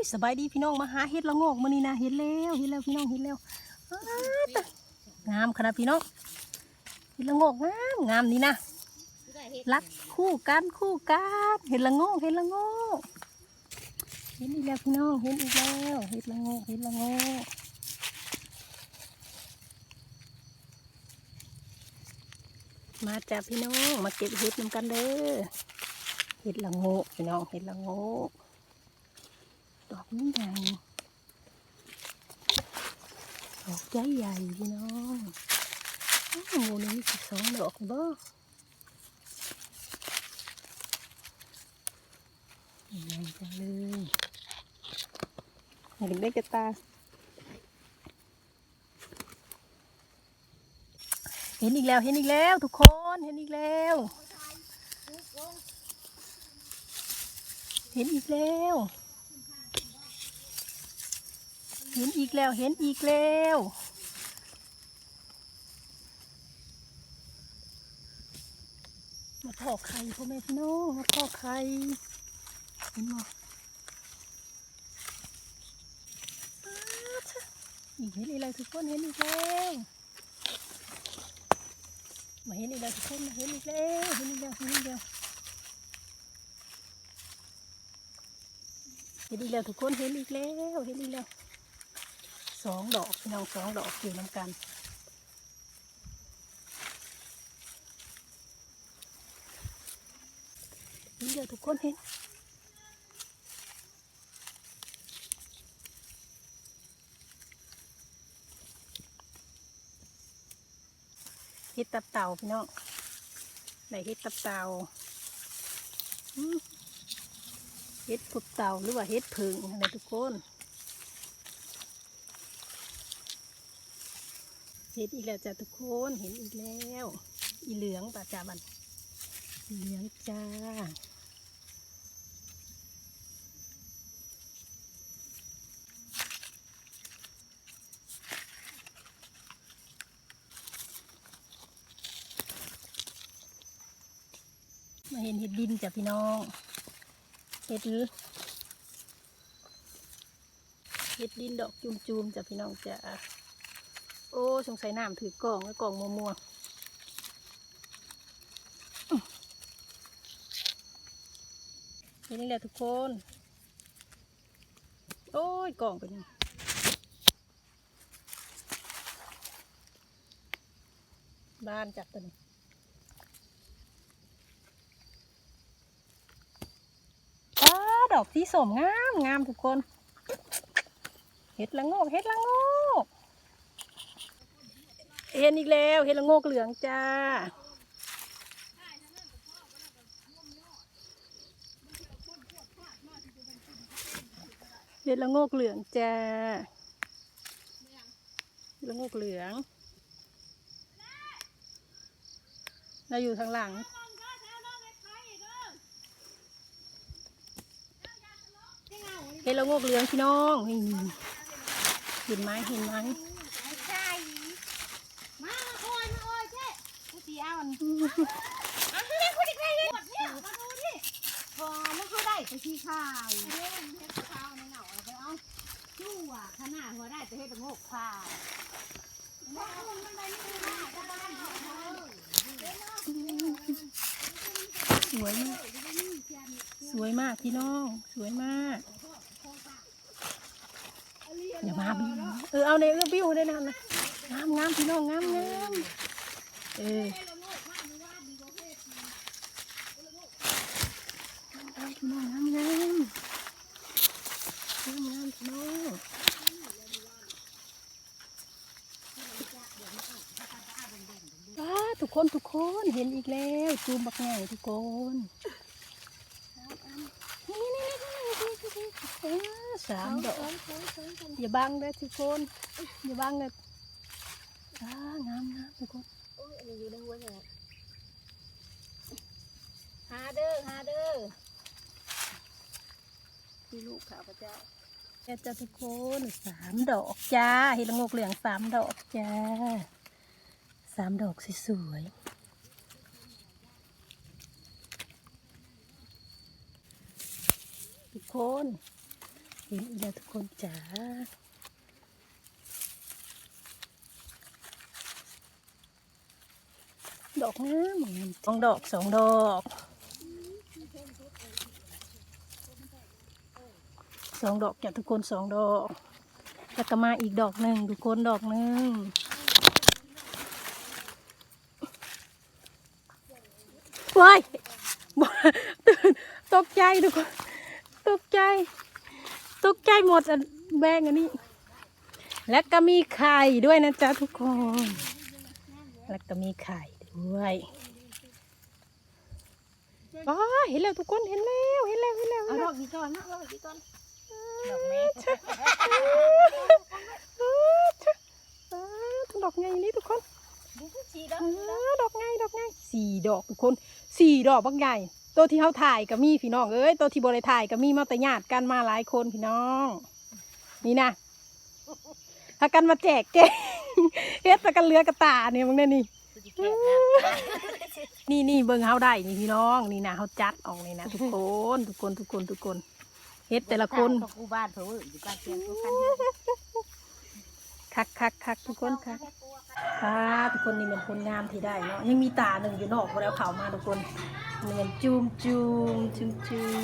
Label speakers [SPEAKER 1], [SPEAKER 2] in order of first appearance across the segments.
[SPEAKER 1] ยสบายดีพี่น้องมาหาเห็ดละโงกมานี่นะเห็นแล้วเห็นแล้วพี่น้องเห็นแล้วงามขนาดพี่น้องเห็ดละโงกงามงามนี่นะรักคู่กันคู่กันเห็ดละโงกเห็ดละโงกเห็นอีกแล้วพี่น้องเห็นอีกแล้วเห็ดละโงกเห็ดละโงกมาจ้ะพี่น้องมาเก็บเห็ดนำกันเด้อเห็ดละโงกพี่น้องเห็ดละงอก นี้ใหญ่ดอกใหญ่ใหญ่ๆพี่น้องโอ้โหนี่มีสิบสองดอกบ่ใหญ่จังเลยเห็นได้กระตาเห็นอีกแล้วเห็นอีกแล้วทุกคนเห็นอีกแล้ว เห็นอีกแล้ว เห็นอีกแล้วเห็นอีกแล้วมาพอกไข่พ่อแม่พี่น้องมาพอกไข่เห็นบ่อ้าวชะอีกเห็นอีกแล้วทุกคนเห็นอีกแล้วมาเห็นอีกแล้วทุกคนมาเห็นอีกแล้วเห็นอีกแล้วเห็นอีกแล้วเห็นอีกแล้วทุกคนเห็นอีกแล้วเห็นอีกแล้ว สองดอกพี่น้องสองดอกอยู่น้ำกันนี่เดี๋ยวทุกคนเห็นเห็ดตับเต่าพี่น้องไหนเห็ดตับเต่าเห็ดผุบเต่าหรือว่าเห็ดผึ่งอะไรทุกคน เห็นอีกแล้วจ้ะทุกคนเห็นอีกแล้ว อีเหลืองป่ะจ้าบันอีเหลืองจ้ามาเห็นเห็ดดินจ้ะพี่น้องเห็ดเห็ดดินดอกจุมๆจ้ะพี่น้องจ้ะ โอ้สงสัยน้ำถือกล่องไว้กล่องมัวมัวนี่แหละทุกคน โอ้ยกล่องเป็นยังบ้านจับตัวนี้อ้าดอกที่สมงามงามทุกคน เห็ดละโงกเห็ดละโงก เห็นอีกแล้วเห็นละโงกเหลืองจ้า เห็นละโงกเหลืองจ้าละโงกเหลืองเราอยู่ทางหลังเห็นละโงกเหลืองพี่น้องเห็นไหมเห็นไหม
[SPEAKER 2] ไม่ใช่มาโอยมาโอยเจ๊กูตีเอาอั นอ่คุณอีกใครเลยหมดเนี่ยมาดูดิพอมันคือได้แต่ที่ข้าวเฮ้ยเฮ็ดข้าวในเหงาเอาไปเอาชู้อะขนาดหัวได้แต่เฮ็ดแต่โงกข้าวบ้านมันได้ไม่ได้จะบ้านเขาเลย
[SPEAKER 1] สวยมาก สวยมากพี่น้อง สวยมากอย่ามาบิวเออเอาในเอื้อบิ้วได้นะนะงามงามพี่น้องงามงามเออ งามพี่น้องงามงามงามงามพี่น้องว้า ทุกคนทุกคนเห็นอีกแล้วจูมบักใหญ่ทุกคนนี่นี่นี่สามดอกอย่าบังเลยทุกคนอย่าบังเลยอ่างามงามทุกคน
[SPEAKER 2] โอ้ยอันนี้อยู่ในหัวเนี่ยหาเด้อหาเด้อ
[SPEAKER 1] พี่ลูกข้าพเจ้าแค่จะทุกคนสามดอกจ้าเห็นละงกเหลืองสามดอกจ้าามดอกสวยๆทุกคนเห็นอีกแล้วทุกคนจ๋าดอกงามงามสองดอกสองดอกสองดอกจ้ะทุกคนสองดอกแล้วก็มาอีกดอกหนึ่งทุกคนดอกหนึ่ง ว้ายบ่ตื่นตกใจทุกคนตกใจ ตกใจหมดอันแบงอันนี้ แล้วก็มีไข่ด้วยนะจ๊ะทุกคน แล้วก็มีไข่ด้วยอ๋อเห็นแล้วทุกคนเห็นแล้วเห็นแล้วเห็นแล้ว
[SPEAKER 2] เอา
[SPEAKER 1] เห็น
[SPEAKER 2] ด
[SPEAKER 1] แล้
[SPEAKER 2] อ
[SPEAKER 1] ว
[SPEAKER 2] กนี้ก่อนนะดอกนี้ก่อนดอกแม่
[SPEAKER 1] อ้าวดอกไงนี่ทุกคน
[SPEAKER 2] ดูทุกทีแล้ว
[SPEAKER 1] อ้าวดอกไงดอกไงสี่ดอกทุกคน สี่ดอกบักใหญ่ตัวที่เขาถ่ายก็มีพี่น้องเอ้ยตัวที่บริถ่ายก็มีมาแต่ญาติกันมาหลายคนพี่น้อง นี่นะถ้ากันมาแจกแจกเฮ็ดแต่กันเหลือกระตาเนี่ยมึงเนี่ยนี่นี่นี่เบิ่งเฮาได้นี่พี่น้องนี่นะเฮาจัดออกนี่นะทุกคนทุกคนทุกคนทุกคนเฮ็ดแต่ละคน
[SPEAKER 2] กูบ้านเผื่ออยู่บ้านเพียงทุกคัน
[SPEAKER 1] คักคักคักทุกคนค่ะค่ะทุกคนนี่เป็นคนงามที่ได้เนาะยังมีตาหนึ่งอยู่นอกบ่ได้เอาเขามาทุกคนนี่เป็นจูมจูมจูมจูม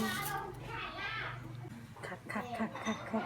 [SPEAKER 1] คักคักคักคักคัก